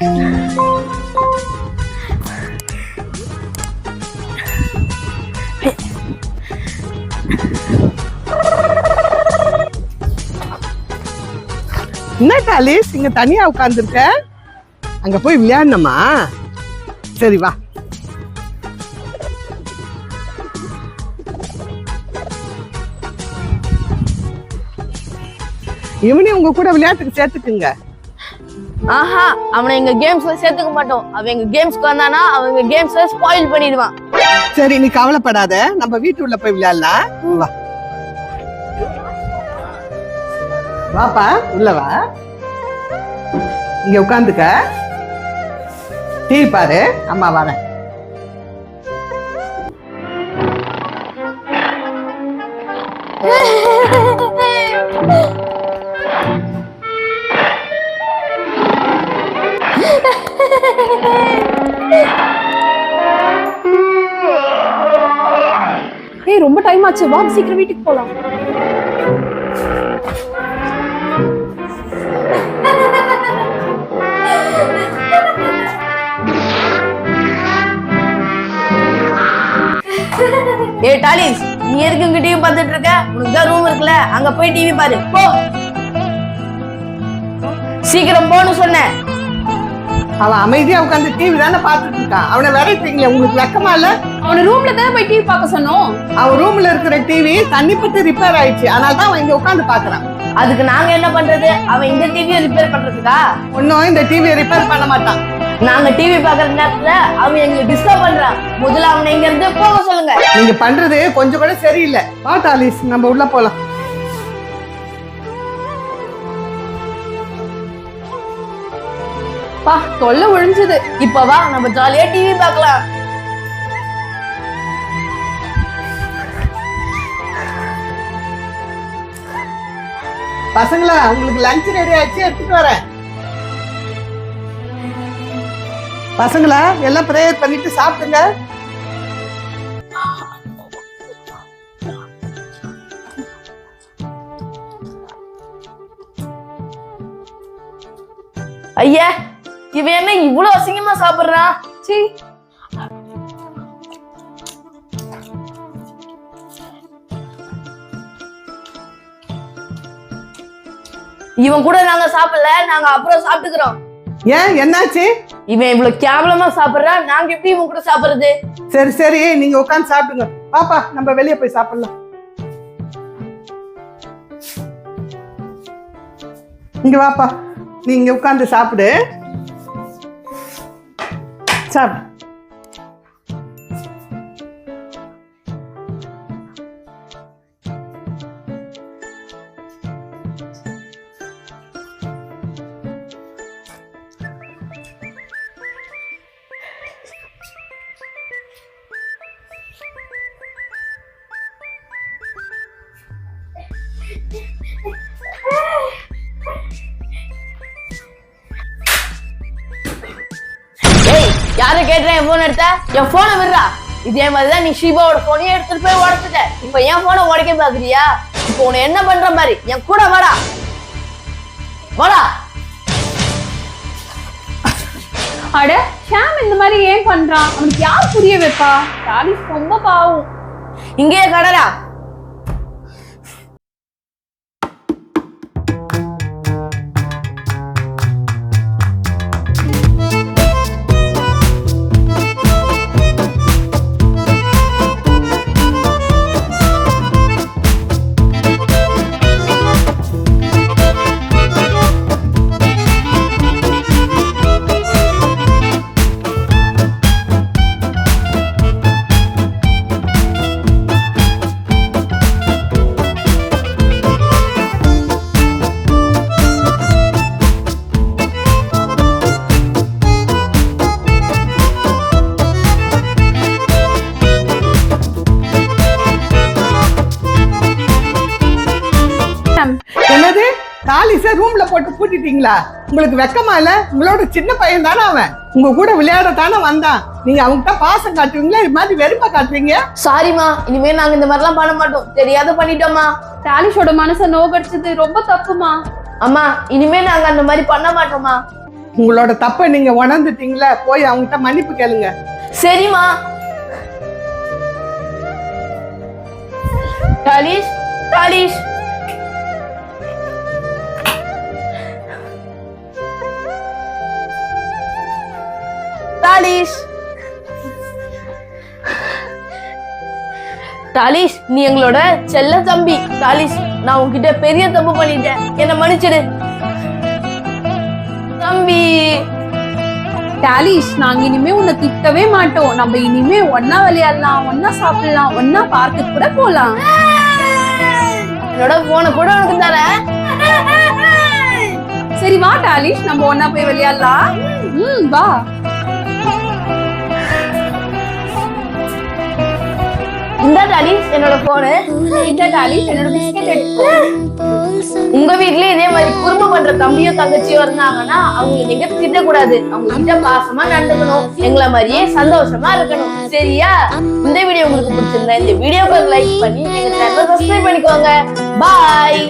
என்ன காலிஸ் இங்க தனியா உட்காந்துருக்க அங்க போய் விளையாடணுமா? சரி வா. இவனையும் உங்க கூட விளையாட்டுக்கு சேர்த்துக்குங்க. ஆஹா அவனை எங்க கேம்ஸ்ல சேர்த்துக்க மாட்டோம். அவன் எங்க கேம்ஸ்க்கு வந்தானா அவங்க கேம்ஸ்ல ஸ்பாயில் பண்ணிடுவான். சரி நீ கவலைப்படாத. நம்ம வீட்டு உள்ள போய் விளையாடலாம். வா. வாப்பா உள்ள வா. இங்க உட்காந்துக்க. டிவி பாரு. அம்மா வரேன். ஏய் ரொம்ப டைம் ஆச்சு. வா சீக்கிரம் வீட்டுக்கு போலாம். ஏ டாலிஸ் நீ எதுக்கு இங்க டிவி பார்த்துட்டு இருக்க? உனக்கு தான் ரூம் இருக்குல்ல. அங்க போய் டிவி பாரு. போ. சீக்கிரம் போன்னு சொன்னேன். அவன் அமைதியா உட்காந்து டிவி தானே பார்த்துட்டு இருக்கான். அவனை விரட்டுறீங்களே உங்களுக்கு வெக்கமா இல்ல? அவன ரூம்ல தானே போய் டிவி பார்க்க சொன்னோம். அவன் ரூம்ல இருக்கிற டிவி தண்ணி பட்டு ரிப்பேர் ஆயிடுச்சு. அதனால தான் அவன் இங்க உட்காந்து பாக்குறான் அதுக்கு நாங்க என்ன பண்றது? அவன் இந்த டிவியை ரிப்பேர் பண்றதுக்கா? ஒன்னும் இந்த டிவியை ரிப்பேர் பண்ண மாட்டான். நாங்க டிவி பாக்குற நேரத்துல அவன் எங்களுக்கு டிஸ்டர்ப் பண்றான். முதல்ல அவனை இங்க இருந்து போக சொல்லுங்க. நீங்க பண்றது கொஞ்சம் கூட சரியில்லை. டாலிஸ் நம்ம உள்ள போலாம். பா தொல்லை ஒழிஞ்சது. இப்ப வா நம்ம ஜாலியா டிவி பார்க்கலாம். பசங்களா உங்களுக்கு லஞ்ச் ரெடி ஆச்சு எடுத்துட்டு வரேன். பசங்களா எல்லாம் ப்ரேயர் பண்ணிட்டு சாப்பிடுங்க. ஐயா இவன் என்ன இவ்வளவு அசிங்கமா சாப்பிடுறான் சீ இவன் கூட நாங்க சாப்பிடல நாங்க அப்புறம் சாப்பிட்டுக்கிறோம். ஏன் என்னாச்சு? இவன் இவ்வளவு கேவலமா சாப்பிடுறான் நாங்க எப்படி இவன் கூட சாப்பிடுறது? சரி சரி நீங்க உட்காந்து சாப்பிடுங்க. பாப்பா நம்ம வெளியே போய் சாப்பிடலாம். இங்க வாப்பா நீ இங்க உட்காந்து சாப்பிடு. சாப்பிடு ஏய் யாரு கேட்டுறேன் என் போன் எடுத்த? என் போனை விடுறா. இதே மாதிரிதான் நீ ஷிபாவோட போனையும் எடுத்துட்டு போய் உடச்சிட்ட. இப்ப என் போனை உடைக்க பாக்குறியா இப்போ உன்னை என்ன பண்ற மாதிரி? என் கூட வாடா. வாடா. அட ஷாம் இந்த மாதிரி ஏன் பண்றான்? அவனுக்கு யார் புரிய வைப்பா? டாலிஸ் ரொம்ப பாவம். இங்கேயே கடடா என்னது? டாலிஸ ரூம்ல போட்டு பூட்டிட்டீங்களா? உங்களுக்கு வெக்கமா இல்ல? உங்களோட சின்ன பையன் தானே அவன்? உங்க கூட விளையாட தானே வந்தான். நீங்க அவன்கிட்ட பாசம் காட்டுவீங்களா? இது மாதிரி வெறுப்பா காட்டுவீங்க சாரிமா இனிமே நாங்க இந்த மாதிரிலாம் பண்ண மாட்டோம். தெரியாத பண்ணிட்டோமா டாலிஷோட மனசை நோகடிச்சது ரொம்ப தப்புமா? அம்மா இனிமே நாங்க அந்த மாதிரி பண்ண மாட்டோமா உங்களோட தப்பை நீங்க உணர்ந்துட்டீங்களா? போய் அவங்ககிட்ட மன்னிப்பு கேளுங்க. சரிம்மா. தாலிஷ் தாலிஷ். தாலிஷ். தாலிஷ் நீ எங்களோட செல்ல தம்பி. தாலிஷ் நான் உன்கிட்ட பெரிய தப்பு பண்ணிட்டேன். என்ன மன்னிச்சிடு. தம்பி. டாலிஷ் நாங்க இனிமே உன்னை திட்டவே மாட்டோம். நம்ம இனிமே ஒன்னா விளையாடலாம் ஒன்னா சாப்பிடலாம் ஒன்னா பார்க்கு கூட போலாம். என்னோட போனை கூட உனக்கு தரேன். சரி வா டாலிஷ் நம்ம ஒன்னா போய் விளையாடலாம். ம் வா. இந்த என்னோட போனு இந்த டாலிஷ் என்னோட பிஸ்கெட் எடுத்து உங்க வீட்லயே இதே மாதிரி குறும்பு பண்ற தம்பியோ தங்கச்சியோ இருந்தாங்கன்னா அவங்க நீங்க திட்டக்கூடாது. அவங்க கிட்ட பாசமா நடந்துக்கணும். எங்களை மாதிரியே சந்தோஷமா இருக்கணும். சரியா? இந்த வீடியோ உங்களுக்கு பிடிச்சிருந்தா இந்த வீடியோக்கு லைக் பண்ணி எங்க சேனல் சப்ஸ்கிரைப் பண்ணிக்கோங்க. பாய்